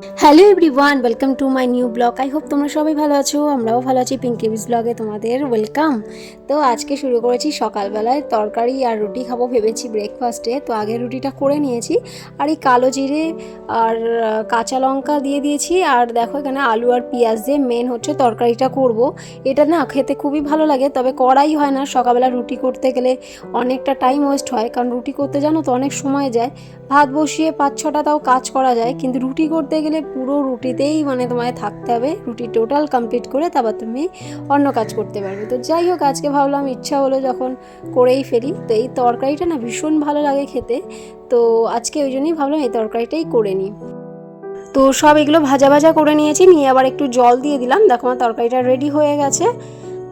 Hello everyone welcome to my new blog I hope তোমরা সবাই ভালো আছো, আমরাও ভালো আছি পিঙ্কি বিস ব্লগে তোমাদের ওয়েলকাম তো আজকে শুরু করেছি সকালবেলায় তরকারি আর রুটি খাব ভেবেছি ব্রেকফাস্টে তো আগে রুটিটা করে নিয়েছি। আর এই কালো জিরে আর কাঁচা লঙ্কা দিয়ে দিয়েছি। আর দেখো এখানে আলু আর পেঁয়াজ দিয়ে মেন হচ্ছে তরকারিটা করব। এটা না খেতে খুবই ভালো লাগে, তবে করাই হয় না। সকালবেলা রুটি করতে গেলে অনেকটা টাইম ওয়েস্ট হয়। কারণ রুটি করতে জানো তো অনেক সময় যায়। ভাত বসিয়ে পাঁচ ছটা তাও কাজ করা যায়, কিন্তু রুটি করতে গেলে পুরো রুটিতেই মানে তোমায় থাকতে হবে। রুটি টোটাল কমপ্লিট করে তারপর তুমি অন্য কাজ করতে পারবে। তো যাই হোক, আজকে ভাবলাম ইচ্ছা হলো যখন করেই ফেলি। তো এই তরকারিটা না ভীষণ ভালো লাগে খেতে। তো আজকে ওই জন্যই ভাবলাম এই তরকারিটাই করে নিই। তো সব এগুলো ভাজা ভাজা করে নিয়েছি, নিয়ে আবার একটু জল দিয়ে দিলাম। দেখো আমার তরকারিটা রেডি হয়ে গেছে।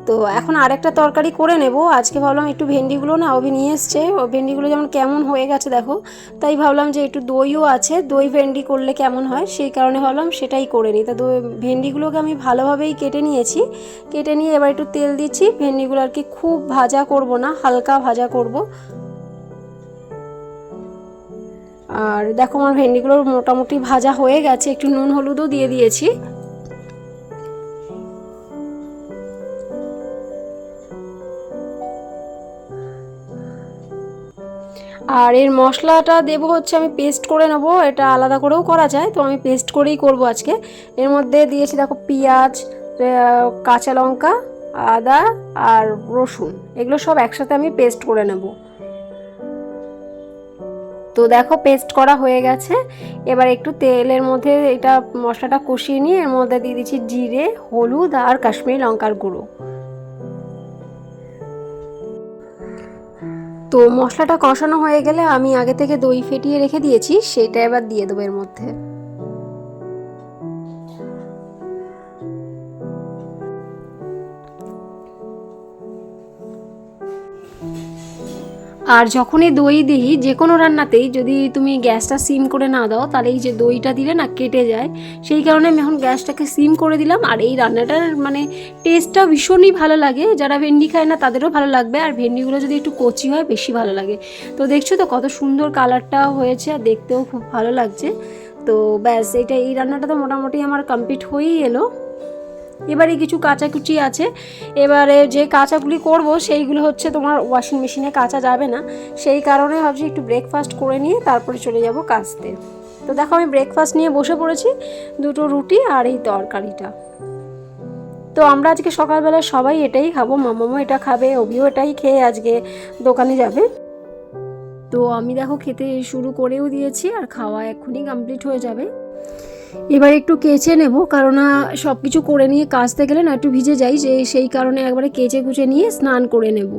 তো এখন আরেকটা তরকারি করে নেব। আজকে ভাবলাম একটু ভেন্ডিগুলো না অভি নিয়ে এসছে। ও ভেন্ডিগুলো যেমন কেমন হয়ে গেছে দেখো, তাই ভাবলাম যে একটু দইও আছে, দই ভেন্ডি করলে কেমন হয়? সেই কারণে ভাবলাম সেটাই করে নিই। তা দই, ভেন্ডিগুলোকে আমি ভালোভাবেই কেটে নিয়েছি। কেটে নিয়ে এবার একটু তেল দিচ্ছি, ভেন্ডিগুলো আর কি খুব ভাজা করব না, হালকা ভাজা করব। আর দেখো আমার ভেন্ডিগুলো মোটামুটি ভাজা হয়ে গেছে, একটু নুন হলুদও দিয়ে দিয়েছি। আর এর মশলাটা দেবো হচ্ছে আমি পেস্ট করে নেব, এটা আলাদা করেও করা যায়, তো আমি পেস্ট করেই করব আজকে। এর মধ্যে দিয়েছি দেখো পেঁয়াজ কাঁচা লঙ্কা, আদা আর রসুন, এগুলো সব একসাথে আমি পেস্ট করে নেব। তো দেখো পেস্ট করা হয়ে গেছে, এবার একটু তেলের মধ্যে এটা মশলাটা কষিয়ে নিয়ে এর মধ্যে দিয়ে দিচ্ছি জিরে, হলুদ আর কাশ্মীরি লঙ্কার গুঁড়ো। তো মশলাটা কষানো হয়ে গেলে আমি আগে থেকে দই ফেটিয়ে রেখে দিয়েছি, সেটা এবার দিয়ে দেবো এর মধ্যে। আর যখনই দই দিই যে কোনো রান্নাতেই যদি তুমি গ্যাসটা সিম করে না দাও, তাহলে এই যে দইটা দিলে না কেটে যায়। সেই কারণে আমি এখন গ্যাসটাকে সিম করে দিলাম। আর এই রান্নাটার মানে টেস্টটা ভীষণই ভালো লাগে। যারা ভেন্ডি খায় না, তাদেরও ভালো লাগবে। আর ভেন্ডিগুলো যদি একটু কচি হয়, বেশি ভালো লাগে। তো দেখছ তো, কত সুন্দর কালারটা হয়েছে আর দেখতেও খুব ভালো লাগছে। তো ব্যাস এটা এই রান্নাটা তো মোটামুটি আমার কমপ্লিট হয়েই এলো। এবারে কিছু কাঁচাকুচি আছে। এবারে যে কাঁচাগুলি করব, সেইগুলো হচ্ছে তোমার ওয়াশিং মেশিনে কাঁচা যাবে না। সেই কারণে ভাবছি একটু ব্রেকফাস্ট করে নিয়ে তারপরে চলে যাব কাচতে। তো দেখো আমি ব্রেকফাস্ট নিয়ে বসে পড়েছি, দুটো রুটি আর এই তরকারিটা। তো আমরা আজকে সকালবেলা সবাই এটাই খাব, মামামও এটা খাবে, অভিও এটাই খেয়ে আজকে দোকানে যাবে। তো আমি দেখো খেতে শুরু করেও দিয়েছি আর খাওয়া এক্ষুনি কমপ্লিট হয়ে যাবে। এবার একটু কেচে নেব, কারণ সব কিছু করে নিয়ে কাচতে গেলে না একটু ভিজে যাই, যে সেই কারণে একবারে কেচে কুচে নিয়ে স্নান করে নেব।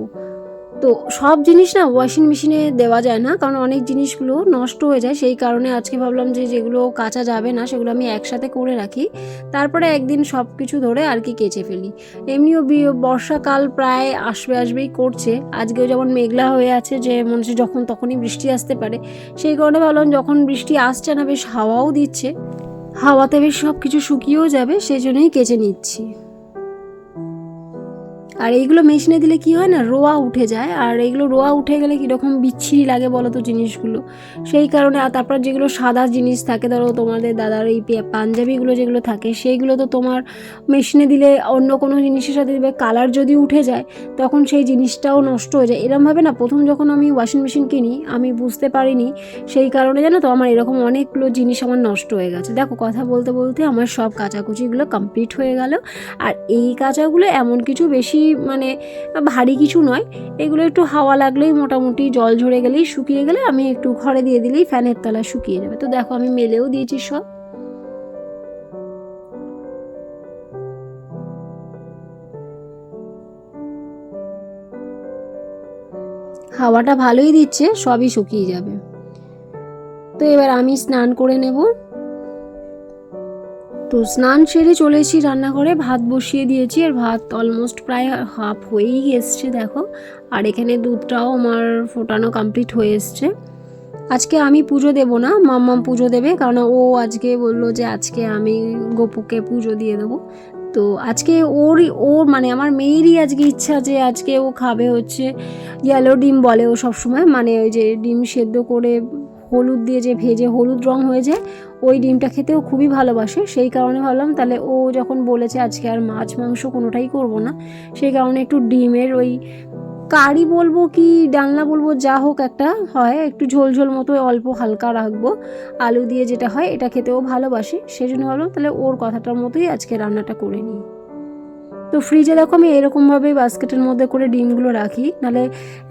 তো সব জিনিস না ওয়াশিং মেশিনে দেওয়া যায় না, কারণ অনেক জিনিসগুলো নষ্ট হয়ে যায়, সেই কারণে আজকে ভাবলাম যে যেগুলো কাচা যাবে না সেগুলো আমি একসাথে করে রাখি। তারপরে একদিন সব কিছু ধরে আর কি কেচে ফেলি। এমনিও বর্ষাকাল প্রায় আসবে আসবেই করছে, আজকেও যেমন মেঘলা হয়ে আছে যে মনে হচ্ছে যখন তখনই বৃষ্টি আসতে পারে, সেই কারণে ভাবলাম যখন বৃষ্টি আসছে না বেশ হাওয়াও দিচ্ছে। হাওয়াতে বেশ সব কিছু শুকিয়েও যাবে সেই জন্যই কেচে নিচ্ছি। আর এইগুলো মেশিনে দিলে কি হয় না, রোয়া উঠে যায়। আর এইগুলো রোয়া উঠে গেলে কীরকম বিচ্ছিরি লাগে বলো তো জিনিসগুলো? সেই কারণে আর তারপর যেগুলো সাদা জিনিস থাকে, ধরো তোমাদের দাদার এই পাঞ্জাবিগুলো যেগুলো থাকে, সেইগুলো তো তোমার মেশিনে দিলে অন্য কোনো জিনিসের সাথে দিবে, কালার যদি উঠে যায়, তখন সেই জিনিসটাও নষ্ট হয়ে যায়। এরমভাবে না, প্রথম যখন আমি ওয়াশিং মেশিন কিনি, আমি বুঝতে পারিনি, সেই কারণে জানো তো আমার এরকম অনেকগুলো জিনিস আমার নষ্ট হয়ে গেছে। দেখো কথা বলতে বলতে আমার সব কাচাকুচিগুলো কমপ্লিট হয়ে গেল। আর এই কাঁচাগুলো এমন কিছু বেশি মানে ভারী কিছু নয়। এগুলো একটু হাওয়া লাগলেই মোটামুটি জল ঝরে গেলেই শুকিয়ে গেলে আমি একটু ঘরে দিয়ে দিলেই ফ্যানের তলায় শুকিয়ে যাবে। তো দেখো আমি মেলেও দিয়েছি সব। হাওয়াটা ভালোই দিচ্ছে, সবই শুকিয়ে যাবে। তো এবার আমি স্নান করে নেব। তো স্নান সেরে চলে এসেছি রান্নাঘরে, ভাত বসিয়ে দিয়েছি আর ভাত অলমোস্ট প্রায় হাফ হয়েই এসছে, দেখো। আর এখানে দুধটাও আমার ফোটানো কমপ্লিট হয়ে এসছে। আজকে আমি পুজো দেব না, মাম্মাম পুজো দেবে, কারণ ও আজকে বলল যে আজকে আমি গোপুকে পুজো দিয়ে দেবো। তো আজকে ওর মানে আমার মেয়েরই আজকে ইচ্ছা যে আজকে ও খাবে হচ্ছে ইয়েলো ডিম বলে ও সবসময় মানে ওই যে ডিম সেদ্ধ করে হলুদ দিয়ে যে ভেজে হলুদ রং হয়ে যায় ওই ডিমটা খেতেও খুবই ভালোবাসে। সেই কারণে ভাবলাম তাহলে ও যখন বলেছে আজকে আর মাছ মাংস কোনোটাই করব না, সেই কারণে একটু ডিমের ওই কারি বলব কি, ডালনা বলব, যা হোক একটা হয়, একটু ঝোল ঝোল মতো অল্প হালকা রাখব। আলু দিয়ে যেটা হয়, এটা খেতেও ভালোবাসে। সেই জন্য ভাবলাম তাহলে ওর কথাটার মতোই আজকে রান্নাটা করে নিই। তো ফ্রিজে দেখো আমি এরকমভাবে বাস্কেটের মধ্যে করে ডিমগুলো রাখি। নাহলে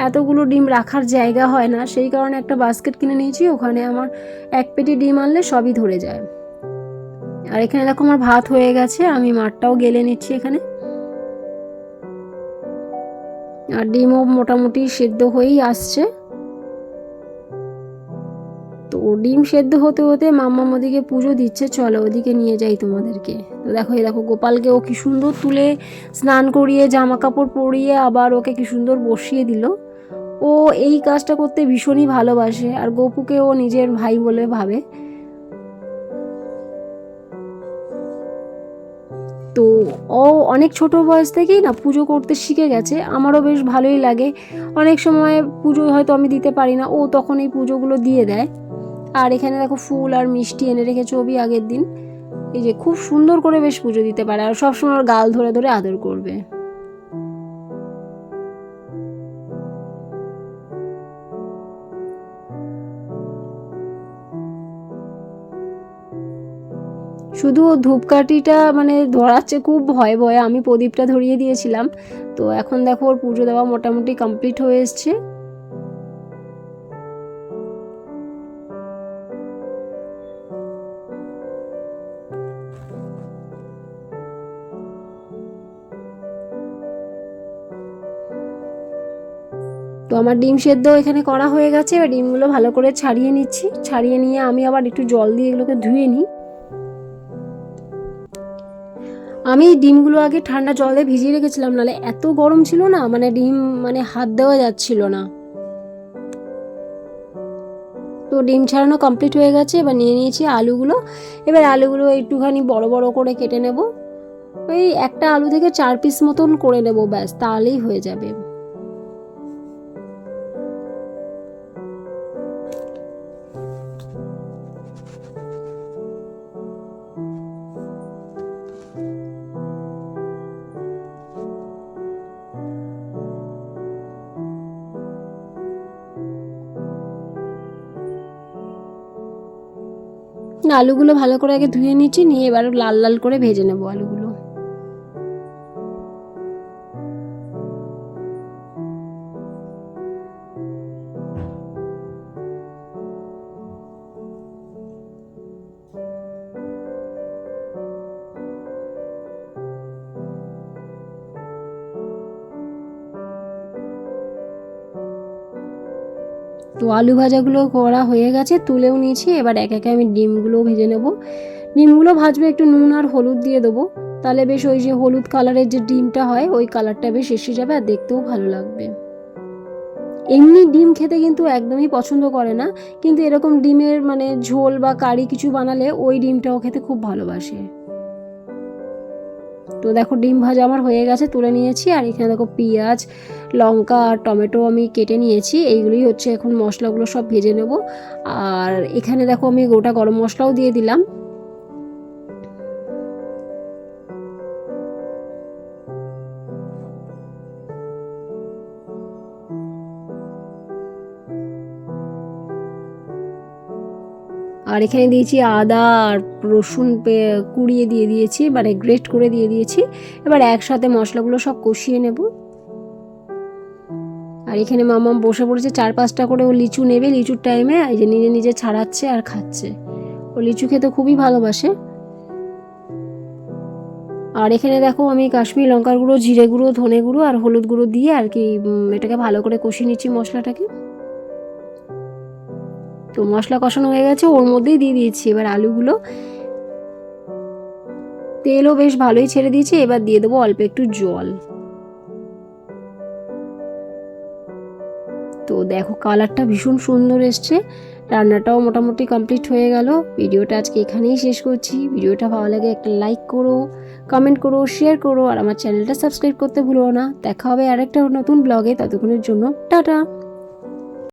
এতগুলো ডিম রাখার জায়গা হয় না, সেই কারণে একটা বাস্কেট কিনে নিয়েছি, ওখানে আমার এক পেটি ডিম আনলে সবই ধরে যায়। আর এখানে দেখো আমার ভাত হয়ে গেছে, আমি মাঠটাও গেলে নিচ্ছি এখানে। আর ডিমও মোটামুটি সেদ্ধ হয়েই আসছে। ডিম সেদ্ধ হতে হতে মাম্মা ওদিকে পুজো দিচ্ছে, চলো ওদিকে নিয়ে যাই তোমাদেরকে। তো দেখো, এই দেখো, গোপালকে ও কি সুন্দর তুলে স্নান করিয়ে জামা কাপড় পরিয়ে আবার ওকে কি সুন্দর বসিয়ে দিল। ও এই কাজটা করতে ভীষণই ভালোবাসে আর গোপুকে ও নিজের ভাই বলে ভাবে। তো ও অনেক ছোট বয়স থেকেই না পুজো করতে শিখে গেছে, আমারও বেশ ভালোই লাগে। অনেক সময় পুজো হয়তো আমি দিতে পারি না, ও তখন এই পুজোগুলো দিয়ে দেয়। আর এখানে দেখো ফুল আর মিষ্টি এনে রেখেছে অবি আগের দিন। এই যে খুব সুন্দর করে বেশ পুজো দিতে পারে আর সবসময় ওর গাল ধরে ধরে আদর করবে। শুধু ধূপকাঠিটা মানে ধরাচ্ছে খুব ভয়ে ভয়ে, আমি প্রদীপটা ধরিয়ে দিয়েছিলাম। তো এখন দেখো ওর পুজো দেওয়া মোটামুটি কমপ্লিট হয়ে এসছে। তো আমার ডিম সেদ্ধ এখানে করা হয়ে গেছে, এবার ডিমগুলো ভালো করে ছাড়িয়ে নিচ্ছি। ছাড়িয়ে নিয়ে আমি আবার একটু জল দিয়ে এগুলোকে ধুয়ে নিই। আমি ডিমগুলো আগে ঠান্ডা জলে ভিজিয়ে রেখেছিলাম নাহলে এত গরম ছিল না মানে ডিম মানে হাত দেওয়া যাচ্ছিল না। তো ডিম ছাড়ানো কমপ্লিট হয়ে গেছে, এবার নিয়ে নিয়েছি আলুগুলো। এবার আলুগুলো একটুখানি বড় বড় করে কেটে নেব। ওই একটা আলু থেকে চার পিস মতন করে নেব, ব্যাস, তাহলেই হয়ে যাবে। আলুগুলো ভালো করে আগে ধুয়ে নিচ্ছি নিয়ে এবার লাল লাল করে ভেজে নেব আলুগুলো। তো আলু ভাজাগুলো করা হয়ে গেছে, তুলেও নিয়েছি। এবার এক একে আমি ডিমগুলো ভেজে নেব। ডিমগুলো ভাজবে একটু নুন আর হলুদ দিয়ে দেবো। তাহলে বেশ ওই যে হলুদ কালারের যে ডিমটা হয়, ওই কালারটা বেশ এসে যাবে আর দেখতেও ভালো লাগবে। এমনি ডিম খেতে কিন্তু একদমই পছন্দ করে না। কিন্তু এরকম ডিমের মানে ঝোল বা কারি কিছু বানালে ওই ডিমটাও খেতে খুব ভালোবাসে। তো দেখো ডিম ভাজা আমার হয়ে গেছে, তুলে নিয়েছি। আর এখানে দেখো পেঁয়াজ, লঙ্কা আর টমেটো আমি কেটে নিয়েছি। এইগুলোই হচ্ছে এখন মশলাগুলো সব ভেজে নেব। আর এখানে দেখো আমি গোটা গরম মশলাও দিয়ে দিলাম। আর এখানে দিয়েছি আদা আর রসুন কুড়িয়ে দিয়ে দিয়েছি মানে গ্রেট করে দিয়ে দিয়েছি। এবার একসাথে মশলাগুলো সব কষিয়ে নেব। আর এখানে মামা বসে পড়েছে, চার পাঁচটা করে ও লিচু নেবে, লিচুর টাইমে এই যে নিজে নিজে ছাড়াচ্ছে আর খাচ্ছে। ও লিচু খেতে খুবই ভালোবাসে। আর এখানে দেখো আমি কাশ্মীর লঙ্কার গুঁড়ো, জিরে গুঁড়ো, ধনে গুঁড়ো আর হলুদ গুঁড়ো দিয়ে আর কি এটাকে ভালো করে কষিয়ে নিচ্ছি মশলাটাকে। তো মশলা কষানো হয়ে গেছে, ওর মধ্যেই দিয়ে দিয়েছি। এবার আলুগুলো তেলও বেশ ভালোই ছেড়ে দিয়েছি, এবার দিয়ে দেবো অল্প একটু জল। তো দেখো কালারটা ভীষণ সুন্দর এসছে, রান্নাটাও মোটামুটি কমপ্লিট হয়ে গেল। ভিডিওটা আজকে এখানেই শেষ করছি। ভিডিওটা ভালো লাগে একটা লাইক করো, কমেন্ট করো, শেয়ার করো, আর আমার চ্যানেলটা সাবস্ক্রাইব করতে ভুলো না। দেখা হবে আরেকটা নতুন ব্লগে, ততক্ষণের জন্য টাটা।